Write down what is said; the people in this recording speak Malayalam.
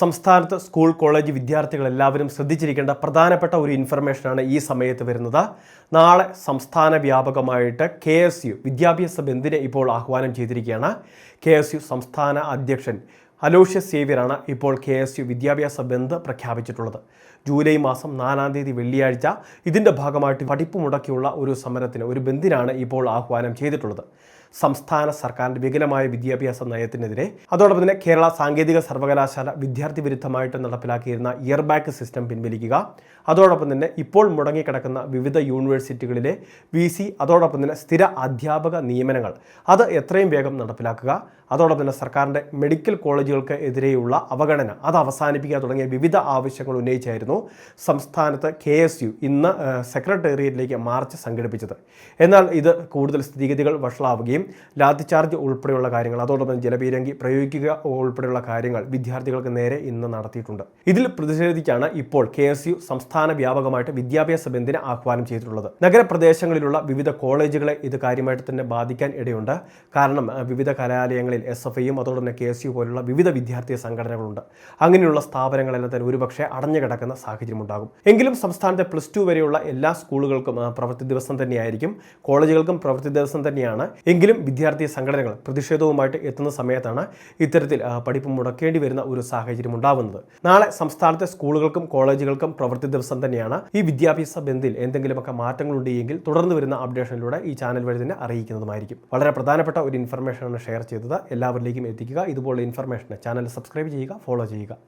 സംസ്ഥാനത്ത് സ്കൂൾ കോളേജ് വിദ്യാർത്ഥികൾ എല്ലാവരും ശ്രദ്ധിച്ചിരിക്കേണ്ട പ്രധാനപ്പെട്ട ഒരു ഇൻഫർമേഷനാണ് ഈ സമയത്ത് വരുന്നത്. നാളെ സംസ്ഥാന വ്യാപകമായിട്ട് കെ എസ് യു വിദ്യാഭ്യാസ ബന്ദിനെ ഇപ്പോൾ ആഹ്വാനം ചെയ്തിരിക്കുകയാണ്. കെ എസ് യു സംസ്ഥാന അധ്യക്ഷൻ അലോഷ്യസ് സേവ്യറാണ് ഇപ്പോൾ കെ എസ് യു വിദ്യാഭ്യാസ ബന്ദ് പ്രഖ്യാപിച്ചിട്ടുള്ളത്. ജൂലൈ മാസം നാലാം തീയതി വെള്ളിയാഴ്ച ഇതിന്റെ ഭാഗമായിട്ട് പഠിപ്പ് മുടക്കിയുള്ള ഒരു സമരത്തിന് ഒരു ബന്ദിനാണ് ഇപ്പോൾ ആഹ്വാനം ചെയ്തിട്ടുള്ളത്. സംസ്ഥാന സർക്കാരിന്റെ വികലമായ വിദ്യാഭ്യാസ നയത്തിനെതിരെ അതോടൊപ്പം തന്നെ കേരള സാങ്കേതിക സർവകലാശാല വിദ്യാർത്ഥി വിരുദ്ധമായിട്ട് നടപ്പിലാക്കിയിരുന്ന ഇയർ ബാക്ക് സിസ്റ്റം പിൻവലിക്കുക അതോടൊപ്പം തന്നെ ഇപ്പോൾ മുടങ്ങിക്കിടക്കുന്ന വിവിധ യൂണിവേഴ്സിറ്റികളിലെ വി സി അതോടൊപ്പം തന്നെ സ്ഥിര അധ്യാപക നിയമനങ്ങൾ. അത് എത്രയും വേഗം നടപ്പിലാക്കുക അതോടൊപ്പം തന്നെ സർക്കാരിന്റെ മെഡിക്കൽ കോളേജുകൾക്ക് എതിരെയുള്ള അവഗണന അത് അവസാനിപ്പിക്കുക തുടങ്ങിയ വിവിധ ആവശ്യങ്ങൾ ഉന്നയിച്ചായിരുന്നു സംസ്ഥാനത്ത് കെ എസ് യു ഇന്ന് സെക്രട്ടേറിയറ്റിലേക്ക് മാർച്ച് സംഘടിപ്പിച്ചത്. എന്നാൽ ഇത് കൂടുതൽ സ്ഥിതിഗതികൾ വഷളാവുകയും ലാത്തിചാർജ് ഉൾപ്പെടെയുള്ള കാര്യങ്ങൾ അതോടൊപ്പം ജലപീരങ്കി പ്രയോഗിക്കുക ഉൾപ്പെടെയുള്ള കാര്യങ്ങൾ വിദ്യാർത്ഥികൾക്ക് നേരെ ഇന്ന് നടത്തിയിട്ടുണ്ട്. ഇതിൽ പ്രതിഷേധിച്ചാണ് ഇപ്പോൾ കെ എസ് യു സംസ്ഥാന വ്യാപകമായിട്ട് വിദ്യാഭ്യാസ ബന്ദിന് ആഹ്വാനം ചെയ്തിട്ടുള്ളത്. നഗരപ്രദേശങ്ങളിലുള്ള വിവിധ കോളേജുകളെ ഇത് കാര്യമായിട്ട് തന്നെ ബാധിക്കാൻ ഇടയുണ്ട്. കാരണം വിവിധ കലാലയങ്ങളിൽ എസ് എഫ് ഐയും അതോടൊപ്പം കെ എസ് യു പോലുള്ള വിവിധ വിദ്യാർത്ഥി സംഘടനകളുണ്ട്. അങ്ങനെയുള്ള സ്ഥാപനങ്ങളെല്ലാം തന്നെ ഒരുപക്ഷെ അടഞ്ഞു കിടക്കുന്ന സാഹചര്യം ഉണ്ടാകും. എങ്കിലും സംസ്ഥാനത്തെ പ്ലസ് ടു വരെയുള്ള എല്ലാ സ്കൂളുകൾക്കും പ്രവൃത്തി ദിവസം തന്നെയായിരിക്കും. കോളേജുകൾക്കും പ്രവൃത്തി ദിവസം തന്നെയാണ്. എങ്കിലും വിദ്യാർത്ഥി സംഘടനകൾ പ്രതിഷേധവുമായിട്ട് എത്തുന്ന സമയത്താണ് ഇത്തരത്തിൽ പഠിപ്പ് മുടക്കേണ്ടി വരുന്ന ഒരു സാഹചര്യം ഉണ്ടാവുന്നത്. നാളെ സംസ്ഥാനത്തെ സ്കൂളുകൾക്കും കോളേജുകൾക്കും പ്രവൃത്തി ദിവസം തന്നെയാണ് ഈ വിദ്യാഭ്യാസ ബന്ധിൽ എന്തെങ്കിലുമൊക്കെ മാറ്റങ്ങളുണ്ടെങ്കിൽ തുടർന്ന് വരുന്ന അപ്ഡേഷനിലൂടെ ഈ ചാനൽ വഴി തന്നെ അറിയിക്കുന്നതുമായിരിക്കും. വളരെ പ്രധാനപ്പെട്ട ഒരു ഇൻഫർമേഷനാണ് ഷെയർ ചെയ്തത്. എല്ലാവരിലേക്കും എത്തിക്കുക. ഇതുപോലുള്ള ഇൻഫർമേഷന് ചാനൽ സബ്സ്ക്രൈബ് ചെയ്യുക ഫോളോ ചെയ്യുക.